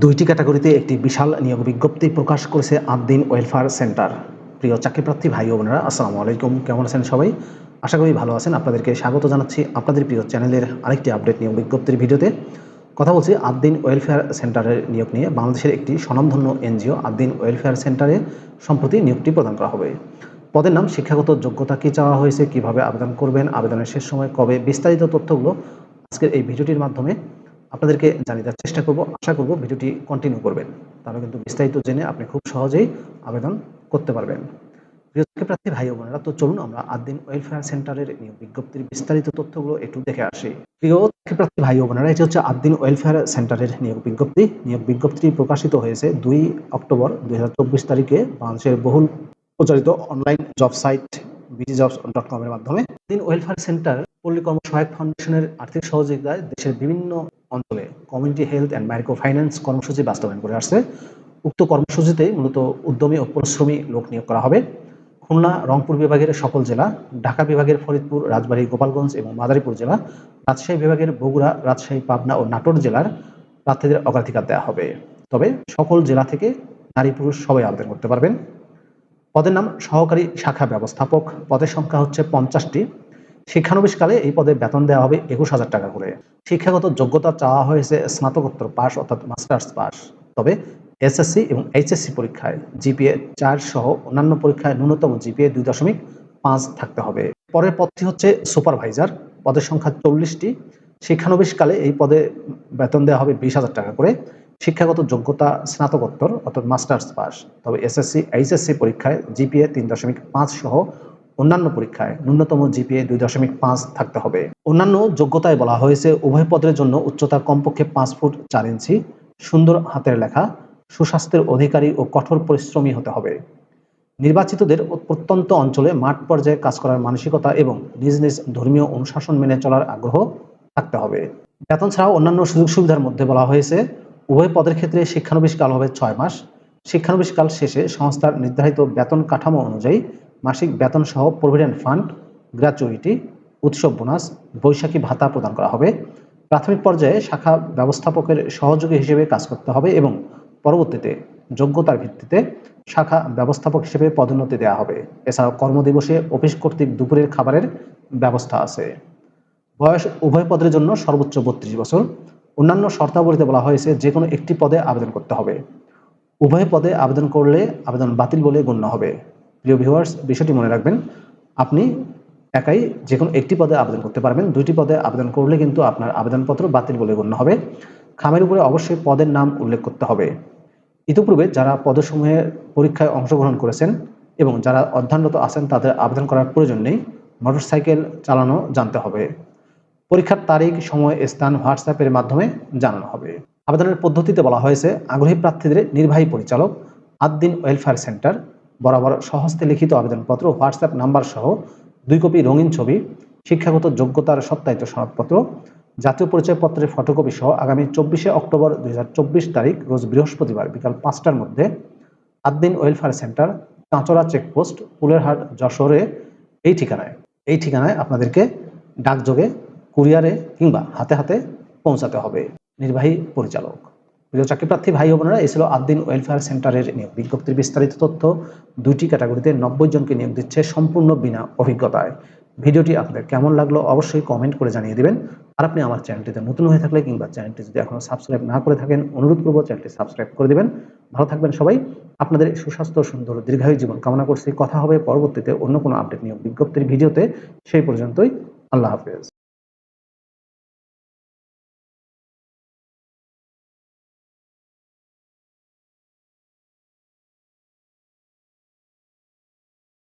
দুইটি ক্যাটাগরিতে একটি বিশাল নিয়োগ বিজ্ঞপ্তি প্রকাশ করেছে আদ্দিন ওয়েলফেয়ার সেন্টার। প্রিয় চাকরিপ্রার্থী ভাই ও বোনেরা, আসসালামু আলাইকুম। কেমন আছেন সবাই? আশা করি ভালো আছেন। আপনাদেরকে স্বাগত জানাচ্ছি আপনাদের প্রিয় চ্যানেলের আরেকটি আপডেট নিয়োগ বিজ্ঞপ্তির ভিডিওতে। কথা বলছি আদ্দিন ওয়েলফেয়ার সেন্টারের নিয়োগ নিয়ে। বাংলাদেশের একটি স্বনামধন্য এনজিও আদ্দিন ওয়েলফেয়ার সেন্টারে সম্প্রতি নিয়োগটি প্রদান করা হবে। পদের নাম, শিক্ষাগত যোগ্যতা কী চাওয়া হয়েছে, কীভাবে আবেদন করবেন, আবেদনের শেষ সময় কবে, বিস্তারিত তথ্যগুলো আজকের এই ভিডিওটির মাধ্যমে আপনাদেরকে জানিয়ে দেওয়ার চেষ্টা করব, আশা করব ভিডিওটি কন্টিনিউ করবেন। তাহলে কিন্তু বিস্তারিত জেনে আপনি খুব সহজেই আবেদন করতে পারবেন। প্রিয় প্রার্থী, ভাই বোনেরা, তো চলুন আমরা আদিন ওয়েলফেয়ার সেন্টারের নিয়োগ বিজ্ঞপ্তির বিস্তারিত তথ্যগুলো একটু দেখে আসি। প্রিয় প্রার্থী, ভাই বোনেরা, এটি হচ্ছে আদিন ওয়েলফেয়ার সেন্টারের নিয়োগ বিজ্ঞপ্তি। নিয়োগ বিজ্ঞপ্তিটি প্রকাশিত হয়েছে দুই অক্টোবর দুই হাজার চব্বিশ তারিখে। বাংলাদেশের বহুল প্রচারিত online job site BT jobs dot কমের মাধ্যমে। দিন ওয়েলফেয়ার সেন্টার পল্লী কর্মসহায়ক ফাউন্ডেশনের আর্থিক সহযোগিতায় দেশের বিভিন্ন অঞ্চলে community health and microfinance কর্মসূচি বাস্তবায়ন করে আসছে। উক্ত কর্মসূচিতে মূলত উদ্যমী ও পরিশ্রমী লোক নিয়োগ করা হবে। খুলনা, রংপুর বিভাগের সকল জেলা, ঢাকা বিভাগের ফরিদপুর, রাজবাড়ী, গোপালগঞ্জ এবং মাদারীপুর জেলা, রাজশাহী বিভাগের বগুড়া, রাজশাহী, পাবনা ও নাটোর জেলার প্রার্থীদের অগ্রাধিকার দেওয়া হবে। তবে সকল জেলা থেকে নারী পুরুষ সবাই আবেদন করতে পারবেন। পদের নাম সহকারী শাখা ব্যবস্থাপক। পদের সংখ্যা হচ্ছে পঞ্চাশটি। শিক্ষানবিশকালে এই পদে বেতন দেওয়া হবে একুশ হাজার টাকা করে। শিক্ষাগত যোগ্যতা চাওয়া হয়েছে স্নাতকোত্তর পাস অর্থাৎ মাস্টার্স পাস তবে এসএসসি এবং এইচএসসি পরীক্ষায় জিপিএ চার সহ অন্যান্য পরীক্ষায় ন্যূনতম জিপিএ দুই দশমিক পাঁচ থাকতে হবে। পরের পদটি হচ্ছে সুপারভাইজার। পদের সংখ্যা চল্লিশটি। শিক্ষানবিশকালে এই পদে বেতন দেওয়া হবে বিশ হাজার টাকা করে। শিক্ষাগত যোগ্যতা স্নাতকোত্তর অর্থাৎ মাস্টার্স পাস তবে এসএসসি, এইচএসসি পরীক্ষায় জিপিএ তিন দশমিক পাঁচ সহ অন্যান্য পরীক্ষায় ন্যূনতম জিপিএ দুই দশমিক পাঁচ থাকতে হবে। অন্যান্য যোগ্যতায় বলা হয়েছে, উভয় পদের জন্য উচ্চতা কমপক্ষে পাঁচ ফুট চার ইঞ্চি, সুন্দর হাতের লেখা, সুস্বাস্থ্যের অধিকারী ও কঠোর পরিশ্রমী হতে হবে। নির্বাচিতদের প্রত্যন্ত অঞ্চলে মাঠ পর্যায়ে কাজ করার মানসিকতা এবং নিজ নিজ ধর্মীয় অনুশাসন মেনে চলার আগ্রহ থাকতে হবে। বেতন ছাড়াও অন্যান্য সুযোগ সুবিধার মধ্যে বলা হয়েছে, উভয় পদের ক্ষেত্রে শিক্ষানবিশ কাল হবে ছয় মাস। শিক্ষানবিশ কাল শেষে সংস্থার নির্ধারিত বেতন কাঠামো অনুযায়ী মাসিক বেতন সহ প্রভিডেন্ট ফান্ড গ্র্যাচুইটি উৎসব বোনাস, বৈশাখী ভাতা প্রদান করা হবে। প্রাথমিক পর্যায়ে শাখা ব্যবস্থাপকের সহযোগী হিসেবে কাজ করতে হবে এবং পরবর্তীতে যোগ্যতার ভিত্তিতে শাখা ব্যবস্থাপক হিসেবে পদোন্নতি দেওয়া হবে। এছাড়াও কর্মদিবসে অফিস কর্তৃক দুপুরের খাবারের ব্যবস্থা আছে। বয়স উভয় পদের জন্য সর্বোচ্চ বত্রিশ বছর। অন্যান্য শর্তাবলীতে বলা হয়েছে যে কোনো একটি পদে আবেদন করতে হবে। উভয় পদে আবেদন করলে আবেদন বাতিল বলে গণ্য হবে। প্রিয় ভিউয়ার্স বিষয়টি মনে রাখবেন, আপনি একাই যে কোনো একটি পদে আবেদন করতে পারবেন। দুইটি পদে আবেদন করলে কিন্তু আপনার আবেদনপত্র বাতিল বলে গণ্য হবে। খামের উপরে অবশ্যই পদের নাম উল্লেখ করতে হবে। ইতিপূর্বে যারা পদসমূহে পরীক্ষায় অংশগ্রহণ করেছেন এবং যারা অধ্যয়নরত আছেন, তাদের আবেদন করার প্রয়োজন নেই। মোটরসাইকেল চালানো জানতে হবে। পরীক্ষার তারিখ, সময়, স্থান হোয়াটসঅ্যাপের মাধ্যমে জানানো হবে। আবেদনের পদ্ধতিতে বলা হয়েছে, আগ্রহী প্রার্থীদের নির্বাহী পরিচালক আদ্দিন ওয়েলফেয়ার সেন্টার বরাবর সহস্তে লিখিত আবেদনপত্র, হোয়াটসঅ্যাপ নাম্বার সহ দুই কপি রঙিন ছবি, শিক্ষাগত যোগ্যতার সত্যায়িত সনদপত্র, জাতীয় পরিচয়পত্রের ফটোকপি সহ আগামী চব্বিশে অক্টোবর দুই হাজার চব্বিশ তারিখ, রোজ বৃহস্পতিবার বিকাল পাঁচটার মধ্যে আদ্দিন ওয়েলফেয়ার সেন্টার কাঁচরা চেকপোস্ট ফুলেরহাট যশোরে, এই ঠিকানায়। এই ঠিকানায় আপনাদেরকে ডাকযোগে, কুরিয়ারে কিংবা হাতে হাতে পৌঁছাতে হবে। নির্বাহী পরিচালক। প্রিয় চাকরি প্রার্থী ভাই বোনেরা, এই ছিল আদ্দিন ওয়েলফেয়ার সেন্টারের নিয়োগ। বিজ্ঞপ্তির বিস্তারিত তথ্য দুইটি ক্যাটাগরিতে নব্বই জনকে নিয়োগ দিচ্ছে সম্পূর্ণ বিনা অভিজ্ঞতায়। ভিডিওটি আপনাদের কেমন লাগল অবশ্যই কমেন্ট করে জানিয়ে দিবেন। আর আপনি আমার চ্যানেলটিতে নতুন হয়ে থাকলে কিংবা চ্যানেলটি যদি এখনও সাবস্ক্রাইব না করে থাকেন, অনুরোধ করব চ্যানেলটি সাবস্ক্রাইব করে দেবেন। ভালো থাকবেন সবাই। আপনাদের সুস্বাস্থ্য, সুন্দর, দীর্ঘায়ু জীবন কামনা করছি। কথা হবে পরবর্তীতে অন্য কোনো আপডেট নিয়োগ বিজ্ঞপ্তির ভিডিওতে। সেই পর্যন্তই। আল্লাহ হাফেজ।